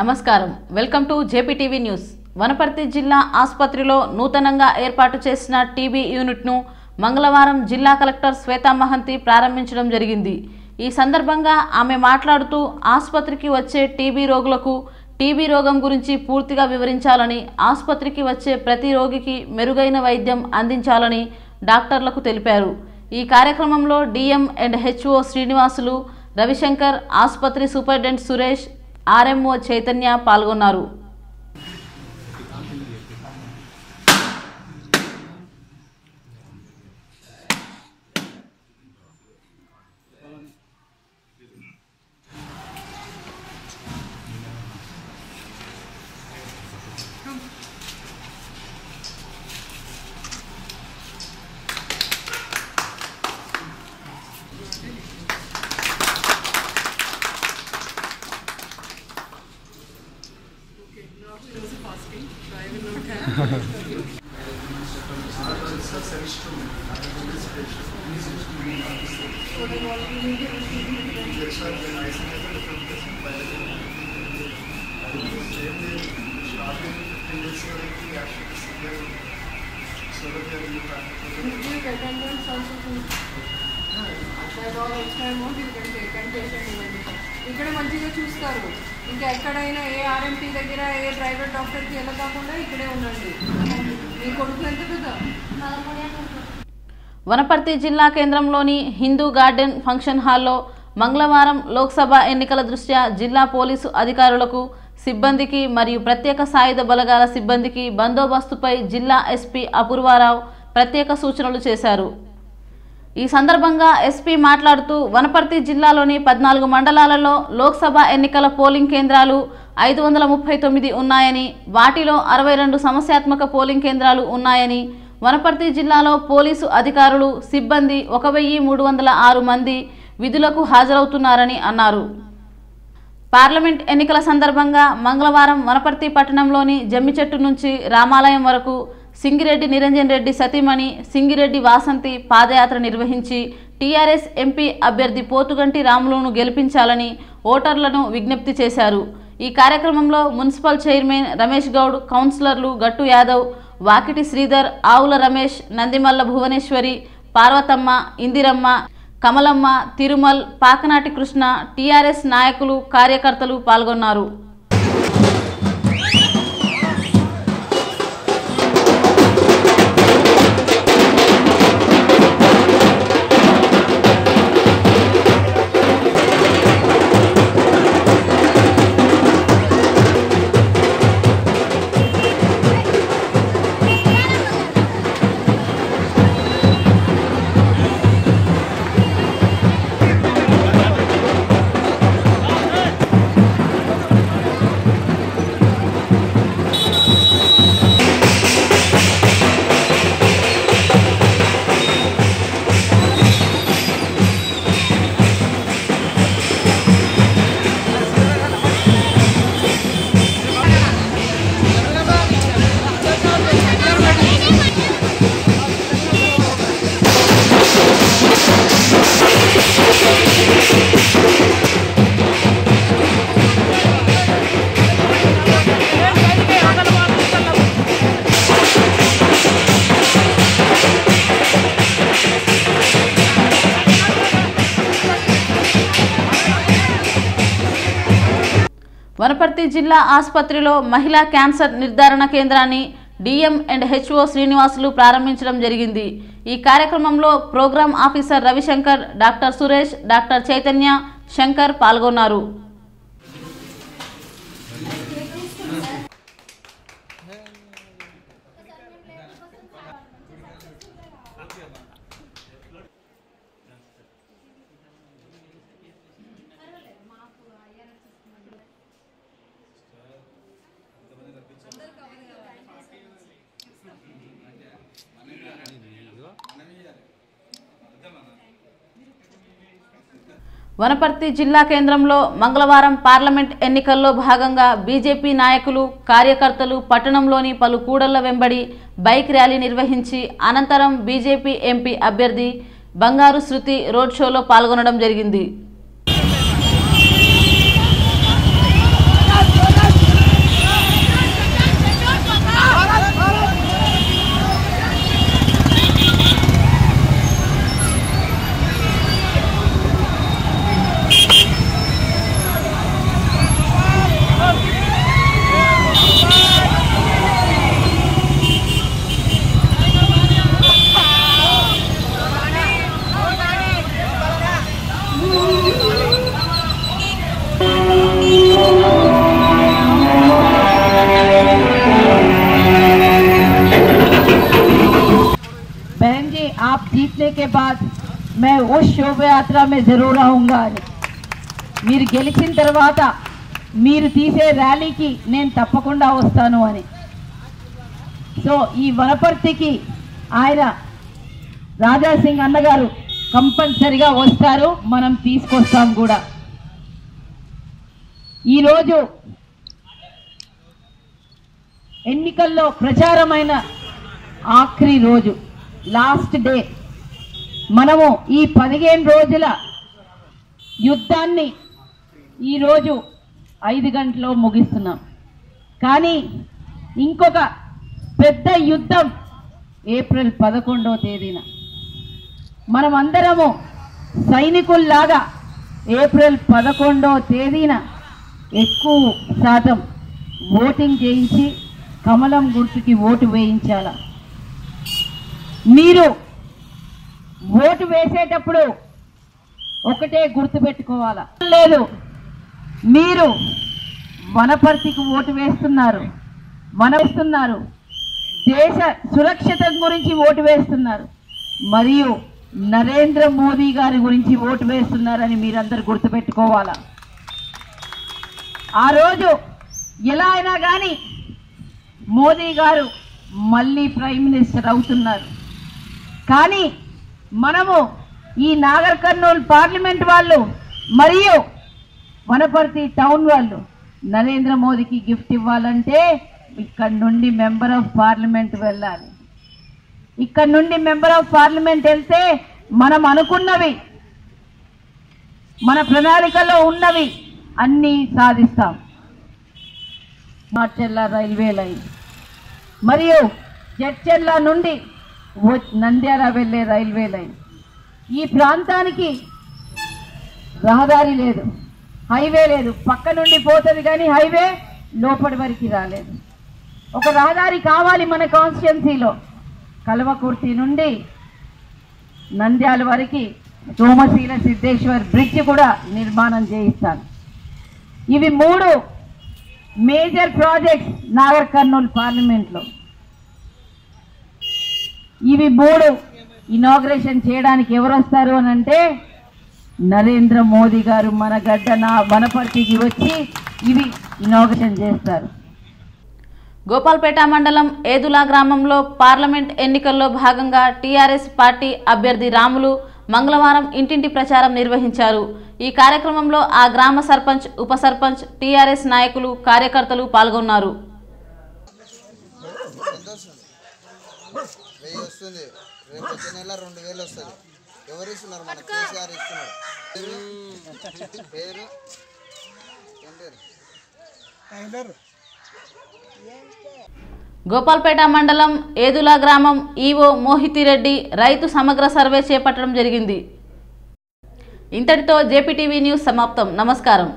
నమస్కారం. Welcome to JPTV news. Wanaparthy జిల్లా ఆసుపత్రిలో నూతనంగా ఏర్పాటు చేసిన టీబీ యూనిట్ను మంగళవారం జిల్లా కలెక్టర్ శ్వేతా మహంతి ప్రారంభించడం జరిగింది. ఈ సందర్భంగా ఆమె మాట్లాడుతూ ఆసుపత్రికి వచ్చే టీబీ రోగులకు టీబీ రోగం గురించి పూర్తిగా వివరించాలని ఆసుపత్రికి వచ్చే ప్రతి రోగికి మెరుగైన వైద్యం అందించాలని డాక్టర్లకు తెలిపారు. ఈ కార్యక్రమంలో DM and HO Srinivasulu Ravishankar ఆసుపత్రి సూపరింటెండెంట్ సురేష్ ఆర్ఎంఓ చైతన్య పాల్గొన్నారు. That all extra amount you can take and patient even. ఇక్కడ మంచిగా చూస్తారు. ఇంకా ఎక్కడైనా ఏ ఆర్ఎంపీ దగ్గర ఏ ప్రైవేట్ డాక్టర్కి వెళ్ళకుండా ఇక్కడే ఉండండి. మీ కొడుకు ఎంత పెద్ద? వనపర్తి జిల్లా కేంద్రంలోని హిందూ గార్డెన్ ఫంక్షన్ హాల్లో మంగళవారం లోక్సభ ఎన్నికల దృష్ట్యా జిల్లా పోలీసు అధికారులకు సిబ్బందికి మరియు ప్రత్యేక సాయుధ బలగాల సిబ్బందికి బందోబస్తుపై జిల్లా ఎస్పీ అపూర్వారావు ప్రత్యేక సూచనలు చేశారు. ఈ సందర్భంగా ఎస్పీ మాట్లాడుతూ వనపర్తి జిల్లాలోని పద్నాలుగు మండలాలలో లోక్సభ ఎన్నికల పోలింగ్ కేంద్రాలు ఐదు వందల ముప్పై తొమ్మిది ఉన్నాయని వాటిలో అరవై రెండు సమస్యాత్మక పోలింగ్ కేంద్రాలు ఉన్నాయని వనపర్తి జిల్లాలో పోలీసు అధికారులు సిబ్బంది ఒక వెయ్యి మూడు వందల ఆరు మంది విధులకు హాజరవుతున్నారని అన్నారు. పార్లమెంట్ ఎన్నికల సందర్భంగా మంగళవారం వనపర్తి పట్టణంలోని జమ్మిచెట్టు నుంచి రామాలయం వరకు సింగిరెడ్డి నిరంజన్ రెడ్డి సతీమణి సింగిరెడ్డి వాసంతి పాదయాత్ర నిర్వహించి టీఆర్ఎస్ ఎంపీ అభ్యర్థి పోతుగంటి రాములును గెలిపించాలని ఓటర్లను విజ్ఞప్తి చేశారు. ఈ కార్యక్రమంలో మున్సిపల్ చైర్మన్ రమేష్ గౌడ్ కౌన్సిలర్లు గట్టు యాదవ్ వాకిటి శ్రీధర్ ఆవుల రమేష్ నందిమల్ల భువనేశ్వరి పార్వతమ్మ ఇందిరమ్మ కమలమ్మ తిరుమల్ పాకనాటి కృష్ణ టీఆర్ఎస్ నాయకులు కార్యకర్తలు పాల్గొన్నారు. వనపర్తి జిల్లా ఆసుపత్రిలో మహిళా క్యాన్సర్ నిర్ధారణ కేంద్రాన్ని డిఎం అండ్ హెచ్ఓ శ్రీనివాసులు ప్రారంభించడం జరిగింది. ఈ కార్యక్రమంలో programme officer Ravishankar doctor Suresh doctor Chaitanya Shankar పాల్గొన్నారు. వనపర్తి జిల్లా కేంద్రంలో మంగళవారం పార్లమెంట్ ఎన్నికల్లో భాగంగా బీజేపీ నాయకులు కార్యకర్తలు పట్టణంలోని పలు కూడళ్ళ వెంబడి బైక్ ర్యాలీ నిర్వహించి అనంతరం బీజేపీ ఎంపీ అభ్యర్థి బంగారు శృతి రోడ్ షోలో పాల్గొనడం జరిగింది. के बाद मैं उस शोभा यात्रा में जरूर आऊंगा అని మీరు గెలిచిన తర్వాత మీరు తీసే ర్యాలీకి నేను తప్పకుండా వస్తాను అని సో ఈ వనపర్తికి ఆయన రాజా సింగ్ అన్నగారు కంపల్సరిగా వస్తారు మనం తీసుకొస్తాం కూడా ఈరోజు ఎన్నికల్లో ప్రచారమైన ఆఖరి రోజు లాస్ట్ డే మనము ఈ పదిహేను రోజుల యుద్ధాన్ని ఈరోజు ఐదు గంటలో ముగిస్తున్నాం. కానీ ఇంకొక పెద్ద యుద్ధం ఏప్రిల్ పదకొండవ తేదీన. మనమందరము సైనికుల్లాగా ఏప్రిల్ పదకొండవ తేదీన ఎక్కువ శాతం ఓటింగ్ చేయించి కమలం గుర్తుకి ఓటు వేయించాల. మీరు ఓటు వేసేటప్పుడు ఒకటే గుర్తు పెట్టుకోవాలా లేదు. మీరు వనపర్తికి ఓటు వేస్తున్నారు. వన వేస్తున్నారు దేశ సురక్షిత గురించి ఓటు వేస్తున్నారు. మరియు నరేంద్ర మోదీ గారి గురించి ఓటు వేస్తున్నారని మీరందరూ గుర్తుపెట్టుకోవాలా? ఆ రోజు ఎలా అయినా కానీ మోదీ గారు మళ్ళీ ప్రైమ్ మినిస్టర్ అవుతున్నారు. కానీ మనము ఈ నాగర్ కర్నూలు పార్లమెంట్ వాళ్ళు మరియు వనపర్తి టౌన్ వాళ్ళు నరేంద్ర మోదీకి గిఫ్ట్ ఇవ్వాలంటే ఇక్కడ నుండి మెంబర్ ఆఫ్ పార్లమెంట్ వెళ్ళాలి. ఇక్కడ నుండి మెంబర్ ఆఫ్ పార్లమెంట్ వెళ్తే మనం అనుకున్నవి మన ప్రణాళికలో ఉన్నవి అన్నీ సాధిస్తాం. Marchella railway line. మరియు జడ్చెల్లా నుండి నంద్యాల వెళ్ళే రైల్వే లైన్. ఈ ప్రాంతానికి రహదారి లేదు. హైవే లేదు. పక్క నుండి పోతుంది కానీ హైవే లోపలి వరకు రాలేదు. ఒక రహదారి కావాలి మన కాన్స్టిట్యున్సీలో. కల్వకుర్తి నుండి నంద్యాల వరకు సోమశీల సిద్ధేశ్వర్ బ్రిడ్జ్ కూడా నిర్మాణం చేయిస్తాను ఇవి మూడు మేజర్ ప్రాజెక్ట్స్ నాగర్ కర్నూలు పార్లమెంట్లో. ఇవి మూడు ఇనాగ్రేషన్ చేయడానికి ఎవరు వస్తారు అని అంటే నరేంద్ర మోదీ గారు మన గడ్డ నా వనపర్తికి వచ్చి ఇవి ఇనాగ్రేషన్ చేస్తారు. గోపాల్పేట మండలం ఏదులా గ్రామంలో పార్లమెంట్ ఎన్నికల్లో భాగంగా టీఆర్ఎస్ పార్టీ అభ్యర్థి రాములు మంగళవారం ఇంటింటి ప్రచారం నిర్వహించారు. ఈ కార్యక్రమంలో ఆ గ్రామ సర్పంచ్ ఉప సర్పంచ్ టీఆర్ఎస్ నాయకులు కార్యకర్తలు పాల్గొన్నారు. వెయ్యి వస్తుంది. రేపు వచ్చే నెల రెండు వేలు వస్తుంది. ఎవరు ఇస్తున్నారు మన కేసీఆర్ ఇస్తున్నాడు పేరు? పేరు? ఏం పేరు? గోపాల్పేట మండలం ఏదులా గ్రామం ఈవో మోహితిరెడ్డి రైతు సమగ్ర సర్వే చేపట్టడం జరిగింది. ఇంతటితో జేపీటీవీ న్యూస్ సమాప్తం. నమస్కారం.